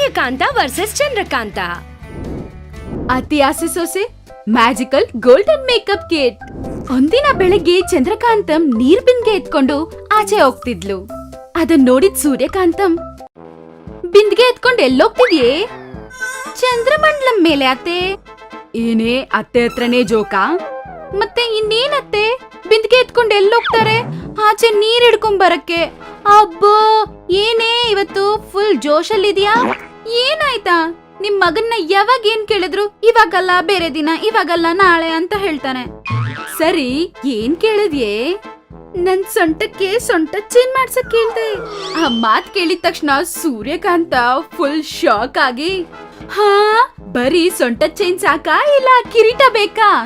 Suryakanta versus Chandrakanta. ಅತಿ ಆಸೆ ಸೊಸೆ ಮ್ಯಾಜಿಕಲ್ ಗೋಲ್ಡನ್ ಮೇಕಪ್ ಕಿಟ್ ಒಂದಿನ ಬೆಳಗ್ಗೆ ಚಂದ್ರಕಾಂತಂ ನೀರ್ ಬಿಂದಿಗೆ ಎತ್ಕೊಂಡು ಆಚೆ ಹೋಗ್ತಿದ್ಲು. ಅದನ್ ನೋಡಿದ್ ಸೂರ್ಯಕಾಂತಂ, ಬಿಂದಿಗೆ ಎತ್ಕೊಂಡು ಎಲ್ಲೋಗ್ತಿದ್ಯೇ ಚಂದ್ರಮಂಡಲಂ ಮೇಲೆ ಅತ್ತೆ. ಏನೇ ಅತ್ತೆ ಹತ್ರನೇ ಜೋಕಾ? ಮತ್ತೆ ಇನ್ನೇನತ್ತೆ ಬಿಂದಿಗೆ ಎತ್ಕೊಂಡು ಎಲ್ಲೋಗ್ತಾರೆ ಆಚೆ ನೀರ್ ಹಿಡ್ಕೊಂಡ್ ಬರಕ್ಕೆ. ಅಬ್ಬೋ, ಏನೇ ಇವತ್ತು ಫುಲ್ ಜೋಶಲ್ಲಿದ್ಯಾ? ಏನಾಯ್ತಾ? ನಿಮ್ ಮಗನ್ನ ಯಾವಾಗ ಏನ್ ಕೇಳಿದ್ರು? ಇವಾಗಲ್ಲ, ಬೇರೆ ದಿನ, ಇವಾಗಲ್ಲ, ನಾಳೆ ಅಂತ ಹೇಳ್ತಾನೆ. ಸರಿ, ಏನ್ ಕೇಳಿದ್ಯೆ? ನನ್ ಸೊಂಟಕ್ಕೆ ಸೊಂಟ ಚೇಂಜ್ ಮಾಡ್ಸಕ್ ಕೇಳ್ದೆ. ಆ ಮಾತ್ ಕೇಳಿದ ತಕ್ಷಣ ಸೂರ್ಯಕಾಂತ ಫುಲ್ ಶಾಕ್ ಆಗಿ, ಹಾ, ಬರೀ ಸೊಂಟ ಚೇಂಜ್ ಸಾಕಾ ಇಲ್ಲ ಕಿರೀಟ ಬೇಕಾ?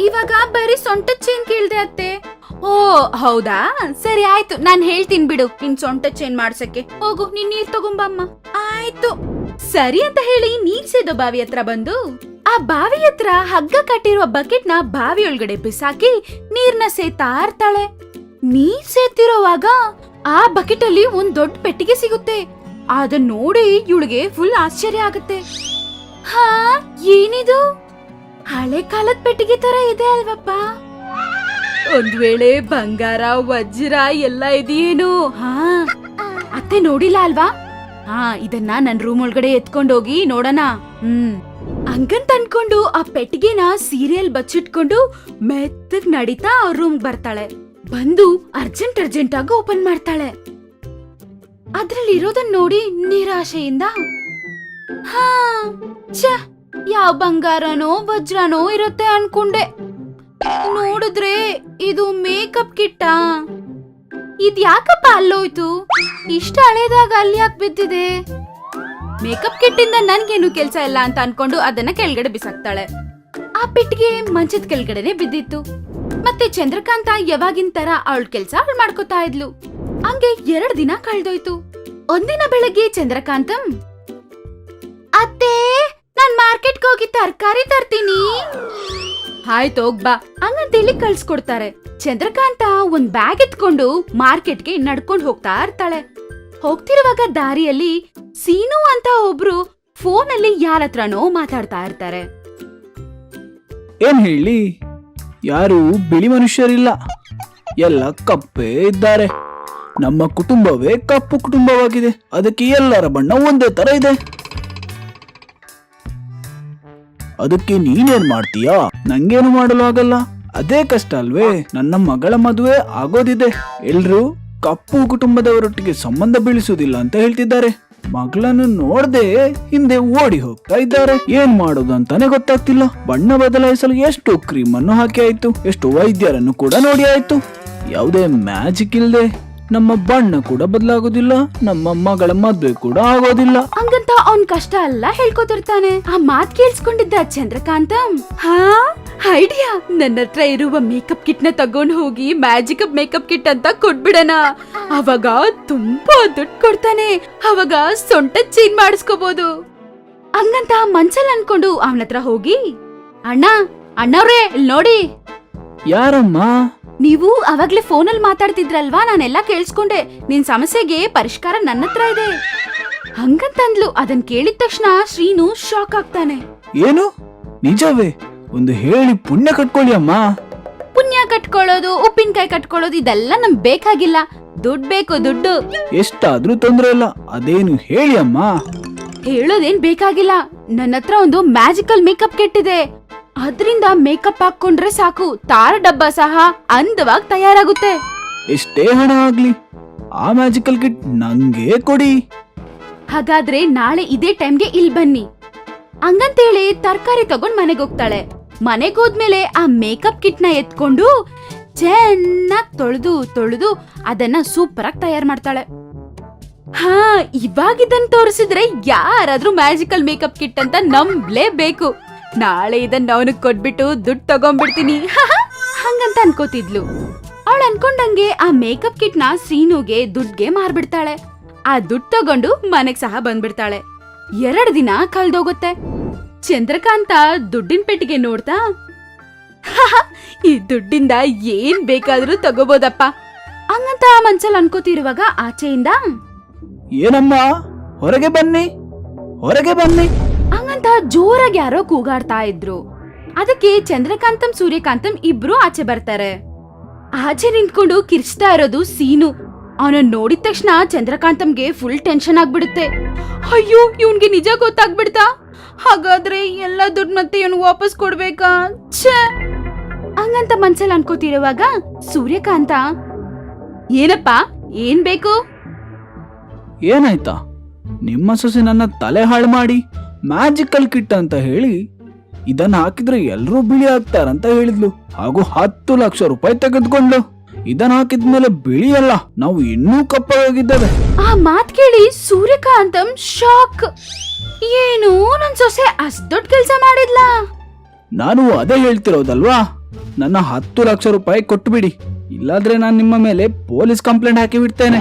ಇವಾಗ ಬರೀ ಸೊಂಟ ಚೇನ್ ಕೇಳ್ದೆ ಅತ್ತೆ. ಓ, ಹೌದಾ? ಸರಿ ಆಯ್ತು, ನಾನ್ ಹೇಳ್ತೀನಿ ಬಿಡು, ನಿನ್ ಸೊಂಟ ಚೇನ್ ಮಾಡ್ಸಕ್ಕೆ. ಹೋಗು, ನೀನ್ ನೀರ್ ತಗೊಂಬಮ್ಮ ಆಯ್ತು. ಸರಿ ಅಂತ ಹೇಳಿ ನೀರ್ ಸೇದೋ ಬಾವಿ ಹತ್ರ ಬಂದು, ಆ ಬಾವಿ ಹತ್ರ ಹಗ್ಗ ಕಟ್ಟಿರುವ ಬಕೆಟ್ನ ಬಾವಿ ಒಳಗಡೆ ಬಿಸಾಕಿ ನೀರ್ನ ಸೇತಾ ಇರ್ತಾಳೆ. ನೀರ್ ಸೇತಿರೋವಾಗ ಆ ಬಕೆಟ್ ಅಲ್ಲಿ ಒಂದ್ ದೊಡ್ಡ ಪೆಟ್ಟಿಗೆ ಸಿಗುತ್ತೆ. ಅದನ್ ನೋಡಿ ಇವಳಿಗೆ ಫುಲ್ ಆಶ್ಚರ್ಯ ಆಗುತ್ತೆ. ಹಾ, ಏನಿದು? ಹಳೆ ಕಾಲದ ಪೆಟ್ಟಿಗೆ ತರ ಇದೆ ಅಲ್ವಪ್ಪ. ಒಂದ್ ವೇಳೆ ಬಂಗಾರ, ವಜ್ರ ಎಲ್ಲ ಇದೆಯೇನು? ಹಾ. ಅತ್ತೆ ನೋಡಿಲ್ಲ ಅಲ್ವಾ? ಹಾ ಇದನ್ನ ನನ್ ರೂಮ್ ಒಳಗಡೆ ಎತ್ಕೊಂಡೋಗಿ ನೋಡೋಣ. ಹ್ಮ್. ಹಂಗಂತ ಅನ್ಕೊಂಡು ಆ ಪೆಟ್ಟಿಗೆನ ಸೀರಿಯಲ್ ಬಚ್ಚಿಟ್ಕೊಂಡು ಮೆತ್ತಗ್ ನಡೀತಾ ಅವ್ರ ರೂಮ್ ಬರ್ತಾಳೆ. ಬಂದು ಅರ್ಜೆಂಟ್ ಅರ್ಜೆಂಟ್ ಆಗಿ ಓಪನ್ ಮಾಡ್ತಾಳೆ. ಅದ್ರಲ್ಲಿ ಇರೋದನ್ನ ನೋಡಿ ನಿರಾಶೆಯಿಂದ, ಹಾ, ಛ, ಯಾವ ಬಂಗಾರನೋ, ವಜ್ರನೋ ಇರುತ್ತೆ ಅನ್ಕೊಂಡೆ. ನೋಡಿದ್ರೆ ಇದು ಮೇಕಪ್ ಕಿಟ್ಟಾ. ಇದ್ ಯಾಕಪ್ಪ ಅಲ್ಲೋಯ್ತು? ಇಷ್ಟ ಹಳೇದಾಗ ಅಲ್ಲಿ ಯಾಕೆ ಬಿದ್ದಿದೆ? ಮೇಕಪ್ ಕಿಟ್ ಇಂದ ನನ್ಗೇನು ಕೆಲ್ಸ ಇಲ್ಲ ಅಂತ ಅನ್ಕೊಂಡು ಅದನ್ನ ಕೆಳಗಡೆ ಬಿಸಾಕ್ತಾಳೆ. ಆ ಪೆಟ್ಟಿಗೆ ಮಂಚದ ಕೆಳಗಡೆನೆ ಬಿದ್ದಿತ್ತು. ಮತ್ತೆ ಚಂದ್ರಕಾಂತ ಯಾವಾಗಿನ ತರ ಅವಳ ಕೆಲ್ಸ ಅವಳು ಮಾಡ್ಕೋತಾ ಇದ್ಲು. ಹಂಗೆ ಎರಡ್ ದಿನ ಕಳ್ದೋಯ್ತು. ಒಂದಿನ ಬೆಳಗ್ಗೆ ಚಂದ್ರಕಾಂತಂ ಅತ್ತೆ ನಾನ್ ಮಾರ್ಕೆಟ್ಗೆ ಹೋಗಿ ತರಕಾರಿ ತರ್ತೀನಿ. ಆಯ್ತು ಹೋಗ್ಬಾ ಹಂಗಂತೇಳಿ ಕಳ್ಸ್ಕೊಡ್ತಾರೆ. ಚಂದ್ರಕಾಂತ ಒಂದ್ ಬ್ಯಾಗ್ ಎತ್ಕೊಂಡು ಮಾರ್ಕೆಟ್ಗೆ ನಡ್ಕೊಂಡು ಹೋಗ್ತಾ ಇರ್ತಾಳೆ. ಹೋಗ್ತಿರುವಾಗ ದಾರಿಯಲ್ಲಿ ಸೀನು ಅಂತ ಒಬ್ರು ಫೋನ್ ಅಲ್ಲಿ ಯಾರ ಹತ್ರನೋ ಮಾತಾಡ್ತಾ ಇರ್ತಾರೆ. ಏನ್ ಹೇಳಿ? ಯಾರು ಬಿಳಿ ಮನುಷ್ಯರಿಲ್ಲ. ಎಲ್ಲ ಕಪ್ಪೇ ಇದ್ದಾರೆ. ನಮ್ಮ ಕುಟುಂಬವೇ ಕಪ್ಪು ಕುಟುಂಬವಾಗಿದೆ. ಅದಕ್ಕೆ ಎಲ್ಲರ ಬಣ್ಣ ಒಂದೇ ತರ ಇದೆ. ಅದಕ್ಕೆ ನೀನೇನ್ ಮಾಡ್ತೀಯಾ? ನಂಗೇನು ಮಾಡಲು ಆಗಲ್ಲ. ಅದೇ ಕಷ್ಟ ಅಲ್ವೇ? ನನ್ನ ಮಗಳ ಮದುವೆ ಆಗೋದಿದೆ. ಎಲ್ರು ಕಪ್ಪು ಕುಟುಂಬದವರೊಟ್ಟಿಗೆ ಸಂಬಂಧ ಬೀಳಿಸುವುದಿಲ್ಲ ಅಂತ ಹೇಳ್ತಿದ್ದಾರೆ. ಮಗಳನ್ನು ನೋಡದೆ ಹಿಂದೆ ಓಡಿ ಹೋಗ್ತಾ ಇದ್ದಾರೆ. ಏನ್ ಮಾಡೋದು ಅಂತಾನೆ ಗೊತ್ತಾಗ್ತಿಲ್ಲ. ಬಣ್ಣ ಬದಲಾಯಿಸಲು ಎಷ್ಟು ಕ್ರೀಮ್ ಅನ್ನು ಹಾಕಿ ಆಯ್ತು. ಎಷ್ಟು ವೈದ್ಯರನ್ನು ಕೂಡ ನೋಡಿ ಆಯ್ತು. ಯಾವುದೇ ಮ್ಯಾಜಿಕ್ ಇಲ್ಲದೆ ನಮ್ಮ ಬಣ್ಣ ಕೂಡ ಬದಲಾಗೋದಿಲ್ಲ. ನಮ್ಮ ಮಗಳ ಮದ್ವೆ ಕೂಡ ಆಗೋದಿಲ್ಲ. ಹಂಗಂತ ಅವ್ನ್ ಕಷ್ಟ ಅಲ್ಲ ಹೇಳ್ಕೊತಿರ್ತಾನೆ. ಆ ಮಾತ್ ಕೇಳಿಸ್ಕೊಂಡಿದ್ದ ಚಂದ್ರಕಾಂತ. ಹಾ? ಐಡಿಯಾ! ನನ್ನ ಹತ್ರ ಇರುವ ಮೇಕಪ್ ಕಿಟ್ನ ತಗೊಂಡ್ ಹೋಗಿ ಮ್ಯಾಜಿಕ್ ಮೇಕಪ್ ಕಿಟ್ ಅಂತ ಕೊಟ್ಬಿಡೋಣ. ಅವಾಗ ತುಂಬಾ ದುಡ್ಡು ಕೊಡ್ತಾನೆ. ಅವಾಗ ಸೊಂಟ ಚೀನ್ ಮಾಡಿಸ್ಕೋಬಹುದು ಹಂಗಂತ ಮನ್ಸಲ್ಲಿ ಅನ್ಕೊಂಡು ಅವನ ಹತ್ರ ಹೋಗಿ ಅಣ್ಣ ಅಣ್ಣವ್ರೇ ಇಲ್ ನೋಡಿ. ಯಾರಮ್ಮ? ನೀವು ಅವಾಗ್ಲೇ ಫೋನಲ್ಲಿ ಮಾತಾಡ್ತಿದ್ರಲ್ವಾ? ನಾನೆಲ್ಲ ಕೇಳಿಸ್ಕೊಂಡೆ. ನಿನ್ ಸಮಸ್ಯೆಗೆ ಪರಿಷ್ಕಾರ ನನ್ನ ಹತ್ರ ಇದೆ. ಹಂಗಂತಂದ್ಲು. ಅದನ್ ಕೇಳಿದ ತಕ್ಷಣ ಶ್ರೀನು ಶಾಕ್ ಆಗ್ತಾನೆ. ಏನು? ನಿಜವೇ? ಒಂದು ಹೇಳಿ ಪುಣ್ಯ ಕಟ್ಕೊಳ್ಳಿ ಅಮ್ಮ. ಪುಣ್ಯ ಕಟ್ಕೊಳ್ಳೋದು ಉಪ್ಪಿನಕಾಯಿ ಕಟ್ಕೊಳ್ಳೋದು ಇದೆಲ್ಲ ನಮ್ಗೆ ಬೇಕಾಗಿಲ್ಲ. ದುಡ್ಡು ಬೇಕು ದುಡ್ಡು. ಎಷ್ಟಾದ್ರೂ ತೊಂದ್ರೆ ಇಲ್ಲ. ಅದೇನು ಹೇಳಿ ಅಮ್ಮ. ಹೇಳೋದೇನ್ ಬೇಕಾಗಿಲ್ಲ. ನನ್ನ ಹತ್ರ ಒಂದು ಮ್ಯಾಜಿಕಲ್ ಮೇಕಪ್ ಕಿಟ್ ಇದೆ ಅದ್ರಿಂದ ಮೇಕಪ್ ಹಾಕೊಂಡ್ರೆ ಸಾಕು. ತಾರ ಡಬ್ಬ ಸಹ ಅಂದವಾಗಿ ತಯಾರಾಗುತ್ತೆ. ಎಷ್ಟೇ ಹಣ ಆಗ್ಲಿ. ಆ ಮ್ಯಾಜಿಕಲ್ ಕಿಟ್ ನಂಗೆ ಕೊಡಿ. ಹಾಗಾದ್ರೆ ನಾಳೆ ಇದೇ ಟೈಮ್ಗೆ ಇಲ್ಲಿ ಬನ್ನಿ. ಹಂಗಂತೇಳಿ ತರಕಾರಿ ತಗೊಂಡ್ ಮನೆಗೆ ಹೋಗ್ತಾಳೆ. ಮನೆಗೆ ಹೋದ್ಮೇಲೆ ಆ ಮೇಕಪ್ ಕಿಟ್ನ ಎತ್ಕೊಂಡು ಚೆನ್ನಾಗಿ ತೊಳೆದು ತೊಳೆದು ಅದನ್ನ ಸೂಪರ್ ಆಗಿ ತಯಾರು ಮಾಡ್ತಾಳೆ. ಹಾ ಇವಾಗ ಇದನ್ನ ತೋರಿಸಿದ್ರೆ ಯಾರಾದ್ರೂ ಮ್ಯಾಜಿಕಲ್ ಮೇಕಪ್ ಕಿಟ್ ಅಂತ ನಂಬ್ಲೇಬೇಕು. ನಾಳೆ ಇದನ್ನ ಅವನಿಗೆ ಕೊಟ್ಬಿಟ್ಟು ದುಡ್ಡು ತಗೊಂಡ್ಬಿಡ್ತೀನಿ ಹಂಗಂತ ಅನ್ಕೋತಿದ್ಲು. ಅವಳು ಅನ್ಕೊಂಡಂಗೆ ಆ ಮೇಕಪ್ ಕಿಟ್ನ ಶ್ರೀನುಗೆ ದುಡ್ಗೆ ಮಾರ್ಬಿಡ್ತಾಳೆ. ಆ ದುಡ್ಡು ತಗೊಂಡು ಮನೆಗ್ ಸಹ ಬಂದ್ಬಿಡ್ತಾಳೆ. ಎರಡ್ ದಿನ ಕಳ್ದೋಗುತ್ತೆ. ಚಂದ್ರಕಾಂತ ದುಡ್ಡಿನ ಪೆಟ್ಟಿಗೆ ನೋಡ್ತಾ? ಈ ದುಡ್ಡಿಂದ ಏನ್ ಬೇಕಾದ್ರೂ ತಗೋಬೋದಪ್ಪ. ಹಂಗಂತ ಮನ್ಸಲ್ಲಿ ಅನ್ಕೋತಿರುವಾಗ ಆಚೆಯಿಂದ ಏನಮ್ಮ? ಹೊರಗೆ ಬನ್ನಿ. ಹೊರಗೆ ಬನ್ನಿ. ಹಂಗಂತ ಜೋರಾಗಿ ಯಾರೋ ಕೂಗಾಡ್ತಾ ಇದ್ರು. ಅದಕ್ಕೆ ಚಂದ್ರಕಾಂತಂ ಸೂರ್ಯಕಾಂತಂ ಇಬ್ರು ಆಚೆ ಬರ್ತಾರೆ. ಆಚೆ ನಿಂತ್ಕೊಂಡು ಕಿರ್ಚ್ತಾ ಇರೋದು ಸೀನು. ಅವನ ನೋಡಿದ ತಕ್ಷಣ ಚಂದ್ರಕಾಂತಂಗೆ ಫುಲ್ ಟೆನ್ಷನ್ ಆಗ್ಬಿಡುತ್ತೆ. ಅಯ್ಯೋ ಇವನ್ಗೆ ನಿಜ ಗೊತ್ತಾಗ್ಬಿಡ್ತಾ? ಹಾಗಾದ್ರೆ ಎಲ್ಲ ದುಡ್ಡು ಮತ್ತೆ ಇವನು ವಾಪಸ್ ಕೊಡ್ಬೇಕಾ? ಛೇ! ಹಂಗಂತ ಮನ್ಸಲ್ಲಿ ಅನ್ಕೋತಿರುವಾಗ ಸೂರ್ಯಕಾಂತ ಏನಪ್ಪ ಏನ್ ಬೇಕು? ಏನಾಯ್ತಾ? ನಿಮ್ಮ ಸೊಸೆ ನನ್ನ ತಲೆ ಹಾಳು ಮಾಡಿ ಮ್ಯಾಜಿಕಲ್ ಕಿಟ್ ಅಂತ ಹೇಳಿ ಇದನ್ನ ಹಾಕಿದ್ರೆ ಎಲ್ಲರೂ ಬಿಳಿ ಆಗ್ತಾರಂತ ಹೇಳಿದ್ಲು. ಹಾಗೂ ಹತ್ತು ಲಕ್ಷ ರೂಪಾಯಿ ತೆಗೆದುಕೊಂಡ್ಲು ಇದನ್ನ ಹಾಕಿದ್ಮೇಲೆ ಬಿಳಿ ಅಲ್ಲ ನಾವು ಇನ್ನೂ ಕಪ್ಪಾಗಿದ್ದೇವೆ ಆ ಮಾತ್ ಕೇಳಿ ಸೂರ್ಯಕಾಂತಂ ಶಾಕ್. ಏನು? ನನ್ ಸೊಸೆ ಅಷ್ಟ್ ದೊಡ್ಡ ಕೆಲ್ಸ ಮಾಡಿದ್ಲಾ? ನಾನು ಅದೇ ಹೇಳ್ತಿರೋದಲ್ವಾ? ನನ್ನ ಹತ್ತು ಲಕ್ಷ ರೂಪಾಯಿ ಕೊಟ್ಟುಬಿಡಿ ಇಲ್ಲಾದ್ರೆ ನಾನು ನಿಮ್ಮ ಮೇಲೆ ಪೊಲೀಸ್ ಕಂಪ್ಲೇಂಟ್ ಹಾಕಿ ಬಿಡ್ತೇನೆ.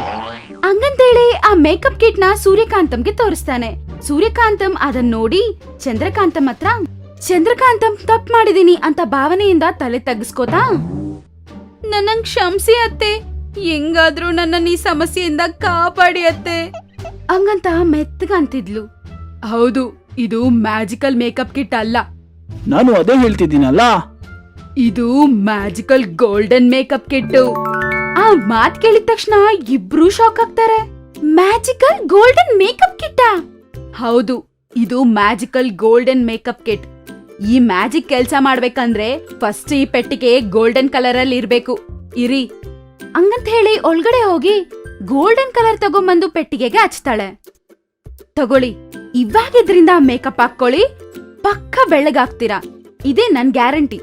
ಹಂಗಂತೇಳಿ ಆ ಮೇಕಪ್ ಕಿಟ್ನ ಸೂರ್ಯಕಾಂತಂಗೆ ತೋರಿಸ್ತಾನೆ. ಸೂರ್ಯಕಾಂತಂ ಅದನ್ನ ನೋಡಿ ಚಂದ್ರಕಾಂತಂ ಹತ್ರ ಚಂದ್ರಕಾಂತಂ ತಪ್ಪು ಮಾಡಿದೀನಿ ಅಂತ ಭಾವನೆಯಿಂದ ತಲೆ ತಗ್ಗಿಸ್ಕೋತಾ ನನ್ನ ಕ್ಷಮಿಸಿ ಅತ್ತೆ. ಹೆಂಗಾದ್ರೂ ನನ್ನ ಈ ಸಮಸ್ಯೆಯಿಂದ ಕಾಪಾಡಿ ಅತ್ತೆ. ಹಂಗಂತ ಮೆತ್ತಗಂತಿದ್ಲು. ಹೌದು ಇದು ಮ್ಯಾಜಿಕಲ್ ಮೇಕಪ್ ಕಿಟ್ ಅಲ್ಲ. ನಾನು ಅದೇ ಹೇಳ್ತಿದ್ದೀನಲ್ಲ? ಇದು ಮ್ಯಾಜಿಕಲ್ ಗೋಲ್ಡನ್ ಮೇಕಪ್ ಕಿಟ್ಟು. ಆ ಮಾತ್ ಕೇಳಿದ ತಕ್ಷಣ ಇಬ್ರು ಶಾಕ್ ಆಗ್ತಾರೆ. ಮ್ಯಾಜಿಕಲ್ ಗೋಲ್ಡನ್ ಮೇಕಪ್ ಕಿಟ್ ಹೌದು ಇದು ಮ್ಯಾಜಿಕಲ್ ಗೋಲ್ಡನ್ ಮೇಕಪ್ ಕಿಟ್. ಈ ಮ್ಯಾಜಿಕ್ ಕೆಲ್ಸ ಮಾಡ್ಬೇಕಂದ್ರೆ ಫಸ್ಟ್ ಈ ಪೆಟ್ಟಿಗೆ ಗೋಲ್ಡನ್ ಕಲರ್ ಅಲ್ಲಿ ಇರ್ಬೇಕು. ಇರಿ. ಹಂಗಂತ ಹೇಳಿ ಒಳಗಡೆ ಹೋಗಿ ಗೋಲ್ಡನ್ ಕಲರ್ ತಗೊಂಬಂದು ಪೆಟ್ಟಿಗೆಗೆ ಹಚ್ತಾಳೆ. ತಗೊಳ್ಳಿ. ಇವಾಗ ಇದರಿಂದ ಮೇಕಪ್ ಹಾಕೊಳ್ಳಿ ಪಕ್ಕ ಬೆಳ್ಳಗಾಗ್ತೀರಾ. ಇದೇ ನನ್ ಗ್ಯಾರಂಟಿ.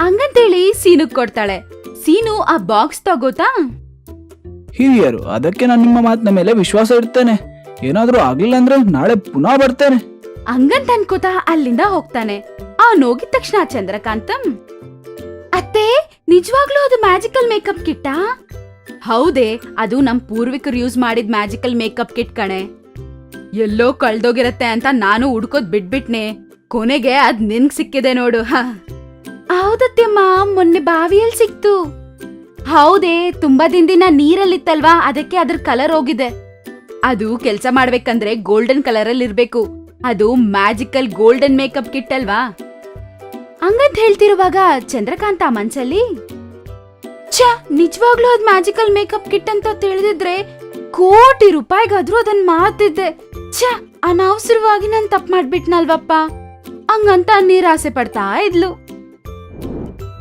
ಹಂಗಂತೇಳಿ ಸೀನುಗ್ ಕೊಡ್ತಾಳೆ. ಸೀನು ಆ ಬಾಕ್ಸ್ ತಗೋತಾ? ಹಿರಿಯರು ಅದಕ್ಕೆ ನಾನು ನಿಮ್ಮ ಮಾತಿನ ಮೇಲೆ ವಿಶ್ವಾಸ ಇಡ್ತೇನೆ. ಏನಾದ್ರೂ ಆಗ್ಲಿಲ್ಲ ಅಂದ್ರೆ ನಾಳೆ ಪುನಃ ಬರ್ತೇನೆ. ಹಂಗಂತ ಅನ್ಕೋತಾ ಅಲ್ಲಿಂದ ಹೋಗ್ತಾನೆ. ಅವನ್ ಹೋಗಿದ ತಕ್ಷಣ ಚಂದ್ರಕಾಂತಂ. ಅತ್ತೆ ನಿಜವಾಗ್ಲೂ ಅದು ಮ್ಯಾಜಿಕಲ್ ಮೇಕಪ್ ಕಿಟ್ಟಾ? ಹೌದೇ ಅದು ನಮ್ ಪೂರ್ವಿಕರು ಯೂಸ್ ಮಾಡಿದ ಮ್ಯಾಜಿಕಲ್ ಮೇಕಪ್ ಕಿಟ್ ಕಣೆ. ಎಲ್ಲೋ ಕಳ್ದೋಗಿರತ್ತೆ ಅಂತ ನಾನು ಹುಡ್ಕೋದ್ ಬಿಟ್ಬಿಟ್ನೆ. ಕೊನೆಗೆ ಅದ್ ನಿನ್ಗ್ ಸಿಕ್ಕಿದೆ ನೋಡು ಹೌದತ್ತಮ್ಮ ಹೌದತ್ತೆಮ್ಮ ಮೊನ್ನೆ ಬಾವಿಯಲ್ಲಿ ಸಿಕ್ತು. ಹೌದೇ ತುಂಬಾ ದಿನ ನೀರಲ್ಲಿತ್ತಲ್ವಾ? ಅದಕ್ಕೆ ಅದ್ರ ಕಲರ್ ಹೋಗಿದೆ. ಅದು ಕೆಲಸ ಮಾಡ್ಬೇಕಂದ್ರೆ ಗೋಲ್ಡನ್ ಕಲರ್ ಅಲ್ಲಿ ಇರ್ಬೇಕು ಅದು ಮ್ಯಾಜಿಕಲ್ ಗೋಲ್ಡನ್ ಮೇಕಪ್ ಕಿಟ್ ಅಲ್ವಾ? ಹಂಗಂತ ಹೇಳ್ತಿರುವಾಗ ಚಂದ್ರಕಾಂತ ಮನ್ಸಲ್ಲಿ ಛ ನಿಜವಾಗ್ಲೂ ಅದ್ ಮ್ಯಾಜಿಕಲ್ ಮೇಕಪ್ ಕಿಟ್ ಅಂತ ತಿಳಿದಿದ್ರೆ ಕೋಟಿ ರೂಪಾಯಿಗಾದ್ರೂ ಅದನ್ನ ಮಾರ್ತಿದ್ದೆ. ಛ ಅನವಸರವಾಗಿ ನಾನು ತಪ್ಪು ಮಾಡ್ಬಿಟ್ನಲ್ವಪ್ಪ. ಹಂಗಂತ ನೀರಾಸೆ ಪಡ್ತಾ ಇದ್ಲು.